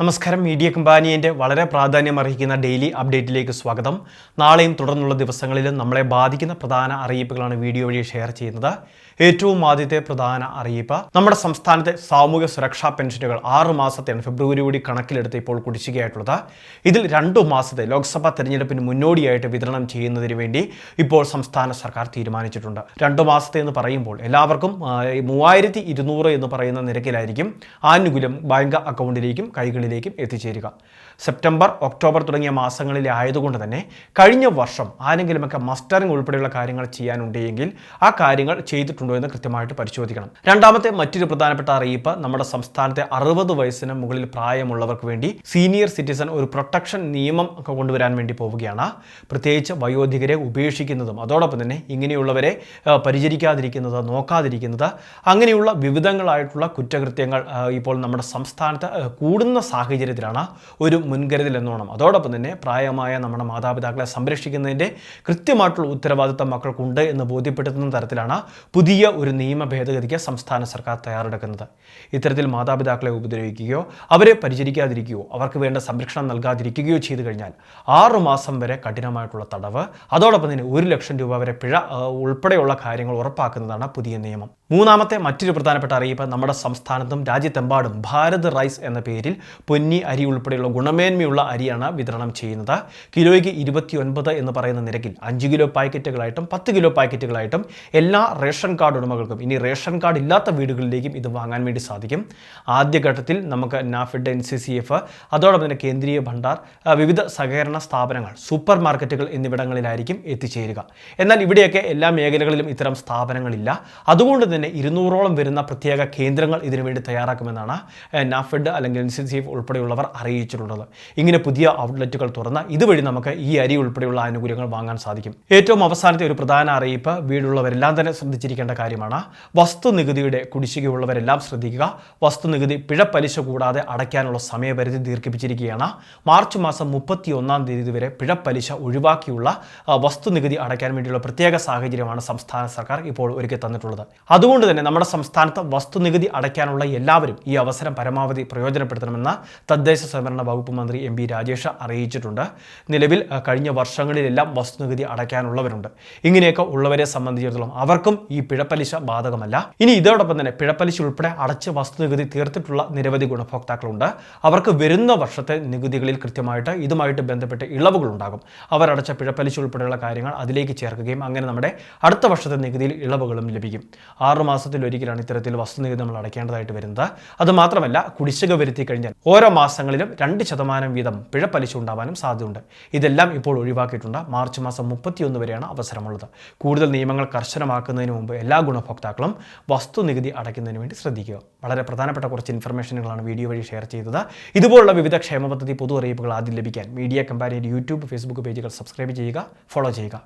നമസ്കാരം. മീഡിയ കമ്പാനിയന്റെ വളരെ പ്രാധാന്യം അർഹിക്കുന്ന ഡെയിലി അപ്ഡേറ്റിലേക്ക് സ്വാഗതം. നാളെയും തുടർന്നുള്ള ദിവസങ്ങളിലും നമ്മളെ ബാധിക്കുന്ന പ്രധാന അറിയിപ്പുകളാണ് വീഡിയോ വഴി ഷെയർ ചെയ്യുന്നത്. ഏറ്റവും ആദ്യത്തെ പ്രധാന അറിയിപ്പ് നമ്മുടെ സംസ്ഥാനത്തെ സാമൂഹ്യ സുരക്ഷാ പെൻഷനുകൾ ആറ് മാസത്തെയാണ് ഫെബ്രുവരി കൂടി കണക്കിലെടുത്ത് ഇപ്പോൾ കുടിശ്ശികയായിട്ടുള്ളത്. ഇതിൽ രണ്ടു മാസത്തെ ലോക്സഭാ തെരഞ്ഞെടുപ്പിന് മുന്നോടിയായിട്ട് വിതരണം ചെയ്യുന്നതിന് വേണ്ടി ഇപ്പോൾ സംസ്ഥാന സർക്കാർ തീരുമാനിച്ചിട്ടുണ്ട്. രണ്ടു മാസത്തെ എന്ന് പറയുമ്പോൾ എല്ലാവർക്കും മൂവായിരത്തി എന്ന് പറയുന്ന നിരക്കിലായിരിക്കും ആനുകൂല്യം ബാങ്ക് അക്കൗണ്ടിലേക്കും കൈകളിലേക്കും എത്തിച്ചേരുക. സെപ്റ്റംബർ ഒക്ടോബർ തുടങ്ങിയ മാസങ്ങളിലെ ആയതുകൊണ്ട് തന്നെ കഴിഞ്ഞ വർഷം ആരെങ്കിലുമൊക്കെ മസ്റ്ററിംഗ് ഉൾപ്പെടെയുള്ള കാര്യങ്ങൾ ചെയ്യാനുണ്ടെങ്കിൽ ആ കാര്യങ്ങൾ ചെയ്തിട്ടുണ്ടോ എന്ന് കൃത്യമായിട്ട് പരിശോധിക്കണം. രണ്ടാമത്തെ മറ്റൊരു പ്രധാനപ്പെട്ട അറിയിപ്പ് നമ്മുടെ സംസ്ഥാനത്തെ അറുപത് വയസ്സിന് മുകളിൽ പ്രായമുള്ളവർക്ക് വേണ്ടി സീനിയർ സിറ്റിസൺ ഒരു പ്രൊട്ടക്ഷൻ നിയമം ഒക്കെ കൊണ്ടുവരാൻ വേണ്ടി പോവുകയാണ്. പ്രത്യേകിച്ച് വയോധികരെ ഉപേക്ഷിക്കുന്നതും അതോടൊപ്പം തന്നെ ഇങ്ങനെയുള്ളവരെ പരിചരിക്കാതിരിക്കുന്നത് നോക്കാതിരിക്കുന്നത് അങ്ങനെയുള്ള വിവിധങ്ങളായിട്ടുള്ള കുറ്റകൃത്യങ്ങൾ ഇപ്പോൾ നമ്മുടെ സംസ്ഥാനത്ത് കൂടുന്ന സാഹചര്യത്തിലാണ് ഒരു മുൻകരുതൽ എന്നോണം. അതോടൊപ്പം തന്നെ പ്രായമായ നമ്മുടെ മാതാപിതാക്കളെ സംരക്ഷിക്കുന്നതിന്റെ കൃത്യമായിട്ടുള്ള ഉത്തരവാദിത്തം മക്കൾക്കുണ്ട് എന്ന് ബോധ്യപ്പെടുത്തുന്ന തരത്തിലാണ് പുതിയ ഒരു നിയമ ഭേദഗതിക്ക് സംസ്ഥാന സർക്കാർ തയ്യാറെടുക്കുന്നത്. ഇത്തരത്തിൽ മാതാപിതാക്കളെ ഉപദ്രവിക്കുകയോ അവരെ പരിചരിക്കാതിരിക്കുകയോ അവർക്ക് വേണ്ട സംരക്ഷണം നൽകാതിരിക്കുകയോ ചെയ്തു കഴിഞ്ഞാൽ ആറുമാസം വരെ കഠിനമായിട്ടുള്ള തടവ് അതോടൊപ്പം തന്നെ ഒരു ലക്ഷം രൂപ വരെ പിഴ ഉൾപ്പെടെയുള്ള കാര്യങ്ങൾ ഉറപ്പാക്കുന്നതാണ് പുതിയ നിയമം. മൂന്നാമത്തെ മറ്റൊരു പ്രധാനപ്പെട്ട അറിയിപ്പ് നമ്മുടെ സംസ്ഥാനത്തും രാജ്യത്തെമ്പാടും ഭാരത് റൈസ് എന്ന പേരിൽ പൊന്നി അരി ഉൾപ്പെടെയുള്ള ഗുണമേന്മയുള്ള അരിയാണ് വിതരണം ചെയ്യുന്നത്. കിലോയ്ക്ക് ഇരുപത്തി ഒൻപത് എന്ന് പറയുന്ന നിരക്കിൽ അഞ്ച് കിലോ പാക്കറ്റുകളായിട്ടും പത്ത് കിലോ പാക്കറ്റുകളായിട്ടും എല്ലാ റേഷൻ കാർഡ് ഉടമകൾക്കും ഇനി റേഷൻ കാർഡ് ഇല്ലാത്ത വീടുകളിലേക്കും ഇത് വാങ്ങാൻ വേണ്ടി സാധിക്കും. ആദ്യഘട്ടത്തിൽ നമുക്ക് NAFED N C C F അതോടൊപ്പം തന്നെ കേന്ദ്രീയ ഭണ്ഡാർ വിവിധ സഹകരണ സ്ഥാപനങ്ങൾ സൂപ്പർ മാർക്കറ്റുകൾ എന്നിവിടങ്ങളിലായിരിക്കും എത്തിച്ചേരുക. എന്നാൽ ഇവിടെയൊക്കെ എല്ലാ മേഖലകളിലും ഇത്തരം സ്ഥാപനങ്ങളില്ല. അതുകൊണ്ട് തന്നെ ഇരുന്നൂറോളം വരുന്ന പ്രത്യേക കേന്ദ്രങ്ങൾ ഇതിനുവേണ്ടി തയ്യാറാക്കുമെന്നാണ് നാഫിഡ് അല്ലെങ്കിൽ എൻ സി സി എഫ് ഉൾപ്പെടെയുള്ളവർ അറിയിച്ചിട്ടുള്ളത്. ഇങ്ങനെ പുതിയ ഔട്ട്ലെറ്റുകൾ തുറന്ന് ഇതുവഴി നമുക്ക് ഈ അരി ഉൾപ്പെടെയുള്ള ആനുകൂല്യങ്ങൾ വാങ്ങാൻ സാധിക്കും. ഏറ്റവും അവസാനത്തെ ഒരു പ്രധാന അറിയിപ്പ് വീടുള്ളവരെല്ലാം തന്നെ ശ്രദ്ധിച്ചിരിക്കേണ്ട കാര്യമാണ്. വസ്തുനികുതിയുടെ കുടിശ്ശികയുള്ളവരെല്ലാം ശ്രദ്ധിക്കുക. വസ്തുനികുതി പിഴ പലിശ കൂടാതെ അടയ്ക്കാനുള്ള സമയപരിധി ദീർഘിപ്പിച്ചിരിക്കുകയാണ്. മാർച്ച് മാസം മുപ്പത്തി ഒന്നാം തീയതി വരെ പിഴ പലിശ ഒഴിവാക്കിയുള്ള വസ്തുനികുതി അടയ്ക്കാൻ വേണ്ടിയുള്ള പ്രത്യേക സാഹചര്യമാണ് സംസ്ഥാന സർക്കാർ ഇപ്പോൾ ഒരുക്കി തന്നിട്ടുള്ളത്. അതുകൊണ്ട് തന്നെ നമ്മുടെ സംസ്ഥാനത്ത് വസ്തുനികുതി അടയ്ക്കാനുള്ള എല്ലാവരും ഈ അവസരം പരമാവധി പ്രയോജനപ്പെടുത്തണമെന്ന് തദ്ദേശ സ്വയംഭരണ വകുപ്പ് മന്ത്രി എം പി രാജേഷ് അറിയിച്ചിട്ടുണ്ട്. നിലവിൽ കഴിഞ്ഞ വർഷങ്ങളിലെല്ലാം വസ്തുനികുതി അടയ്ക്കാനുള്ളവരുണ്ട്. ഇങ്ങനെയൊക്കെ ഉള്ളവരെ സംബന്ധിച്ചിടത്തോളം അവർക്കും ഈ പിഴപ്പലിശ ബാധകമല്ല. ഇനി ഇതോടൊപ്പം തന്നെ പിഴപ്പലിശ ഉൾപ്പെടെ അടച്ച് വസ്തുനികുതി തീർത്തിട്ടുള്ള നിരവധി ഗുണഭോക്താക്കളുണ്ട്. അവർക്ക് വരുന്ന വർഷത്തെ നികുതികളിൽ കൃത്യമായിട്ട് ഇതുമായിട്ട് ബന്ധപ്പെട്ട് ഇളവുകൾ ഉണ്ടാകും അവരടച്ച പിഴപ്പലിശ ഉൾപ്പെടെയുള്ള കാര്യങ്ങൾ അതിലേക്ക് ചേർക്കുകയും അങ്ങനെ നമ്മുടെ അടുത്ത വർഷത്തെ നികുതിയിൽ ഇളവുകളും ലഭിക്കും. ആറു മാസത്തിൽ ഒരിക്കലാണ് ഇത്തരത്തിൽ വസ്തുനികുതി നമ്മൾ അടയ്ക്കേണ്ടതായിട്ട് വരുന്നത്. അത് മാത്രമല്ല കുടിശ്ശിക വരുത്തി കഴിഞ്ഞാൽ ഓരോ മാസങ്ങളിലും രണ്ട് ശതമാനം വീതം പിഴപ്പലിശ ഉണ്ടാവാനും സാധ്യതയുണ്ട്. ഇതെല്ലാം ഇപ്പോൾ ഒഴിവാക്കിയിട്ടുണ്ട്. മാർച്ച് മാസം മുപ്പത്തിയൊന്ന് വരെയാണ് അവസരമുള്ളത്. കൂടുതൽ നിയമങ്ങൾ കർശനമാക്കുന്നതിന് മുമ്പ് എല്ലാ ഗുണഭോക്താക്കളും വസ്തുനികുതി അടയ്ക്കുന്നതിന് വേണ്ടി ശ്രദ്ധിക്കുക. വളരെ പ്രധാനപ്പെട്ട കുറച്ച് ഇൻഫർമേഷനുകളാണ് വീഡിയോ വഴി ഷെയർ ചെയ്തത്. ഇതുപോലുള്ള വിവിധ ക്ഷേമ പദ്ധതി പൊതു അറിയിപ്പുകൾ ആദ്യം ലഭിക്കാൻ മീഡിയ കമ്പാനിയുടെ യൂട്യൂബ് ഫേസ്ബുക്ക് പേജുകൾ സബ്സ്ക്രൈബ് ചെയ്യുക ഫോളോ ചെയ്യുക.